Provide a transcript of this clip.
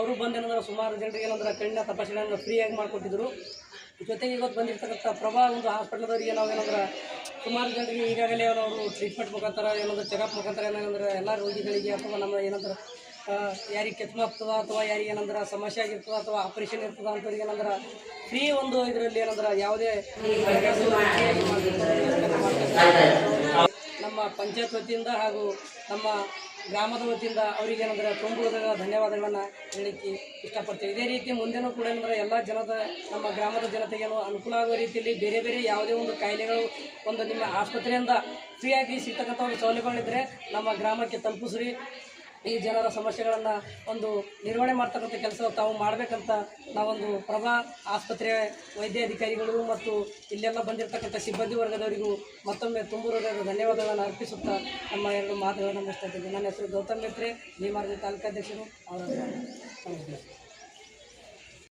ಅವರು ಬಂದೇನಂದ್ರೆ ಸುಮಾರು ಜನರಿಗೆ ಏನಂದ್ರೆ ಕಣ್ಣಿನ ತಪಾಸಣೆಯನ್ನು ಫ್ರೀಯಾಗಿ ಮಾಡಿಕೊಟ್ಟಿದ್ರು ಜೊತೆಗೆ ಇವತ್ತು ಬಂದಿರ್ತಕ್ಕಂಥ ಪ್ರಭಾ ಒಂದು ಹಾಸ್ಪಿಟ್ಲದವರಿಗೆ ನಾವು ಏನಂದ್ರೆ ಸುಮಾರು ಜನರಿಗೆ ಈಗಾಗಲೇ ಅವರು ಟ್ರೀಟ್ಮೆಂಟ್ ಮುಖಾಂತರ ಏನಂದ್ರೆ ಚೆಕಪ್ ಮುಖಾಂತರ ಏನಂದ್ರೆ ಎಲ್ಲ ರೋಗಿಗಳಿಗೆ ಅಥವಾ ನಮ್ಮ ಏನಂದ್ರೆ ಯಾರಿಗೆ ಕೆತ್ತಮ ಆಗ್ತದ ಅಥವಾ ಯಾರಿಗೆ ಏನಂದ್ರೆ ಸಮಸ್ಯೆ ಆಗಿರ್ತದ ಅಥವಾ ಆಪರೇಷನ್ ಇರ್ತದ ಅಂತವ್ರಿಗೆ ಏನಂದ್ರೆ ಫ್ರೀ ಒಂದು ಇದರಲ್ಲಿ ಏನಂದ್ರೆ ಯಾವುದೇ. ಪಂಚಾಯತ್ ವತಿಯಿಂದ ಹಾಗೂ ನಮ್ಮ ಗ್ರಾಮದ ವತಿಯಿಂದ ಅವರಿಗೆ ಏನಂದ್ರೆ ತುಂಬ ಧನ್ಯವಾದಗಳನ್ನು ಹೇಳಲಿಕ್ಕೆ ಇಷ್ಟಪಡ್ತೇವೆ. ಇದೇ ರೀತಿ ಮುಂದೆನೂ ಕೂಡ ಏನಂದ್ರೆ ಎಲ್ಲ ಜನದ, ನಮ್ಮ ಗ್ರಾಮದ ಜನತೆಗೇನು ಅನುಕೂಲ ಆಗುವ ರೀತಿಯಲ್ಲಿ ಬೇರೆ ಬೇರೆ ಯಾವುದೇ ಒಂದು ಕಾಯಿಲೆಗಳು ಒಂದು ನಿಮ್ಮ ಆಸ್ಪತ್ರೆಯಿಂದ ಫ್ರೀಯಾಗಿ ಸಿಗ್ತಕ್ಕಂಥ ಒಂದು ಸೌಲಭ್ಯಗಳಿದ್ದರೆ ನಮ್ಮ ಗ್ರಾಮಕ್ಕೆ ತಲುಪಿಸ್ರಿ. ಈ ಜನರ ಸಮಸ್ಯೆಗಳನ್ನು ಒಂದು ನಿರ್ವಹಣೆ ಮಾಡ್ತಕ್ಕಂಥ ಕೆಲಸ ತಾವು ಮಾಡಬೇಕಂತ ನಾವೊಂದು ಪ್ರಭಾ ಆಸ್ಪತ್ರೆ ವೈದ್ಯಾಧಿಕಾರಿಗಳು ಮತ್ತು ಇಲ್ಲೆಲ್ಲ ಬಂದಿರತಕ್ಕಂಥ ಸಿಬ್ಬಂದಿ ವರ್ಗದವರಿಗೂ ಮತ್ತೊಮ್ಮೆ ತುಂಬ ಧನ್ಯವಾದಗಳನ್ನು ಅರ್ಪಿಸುತ್ತಾ ನಮ್ಮ ಎರಡು ಮಾತುಗಳನ್ನು ಮುಗಿಸ್ತಾ ನನ್ನ ಹೆಸರು ಗೌತಮ್ ಮಿತ್ರೆ ಭೀಮಾರ್ಜಿ ತಾಲೂಕಾಧ್ಯಕ್ಷರು, ಅವರ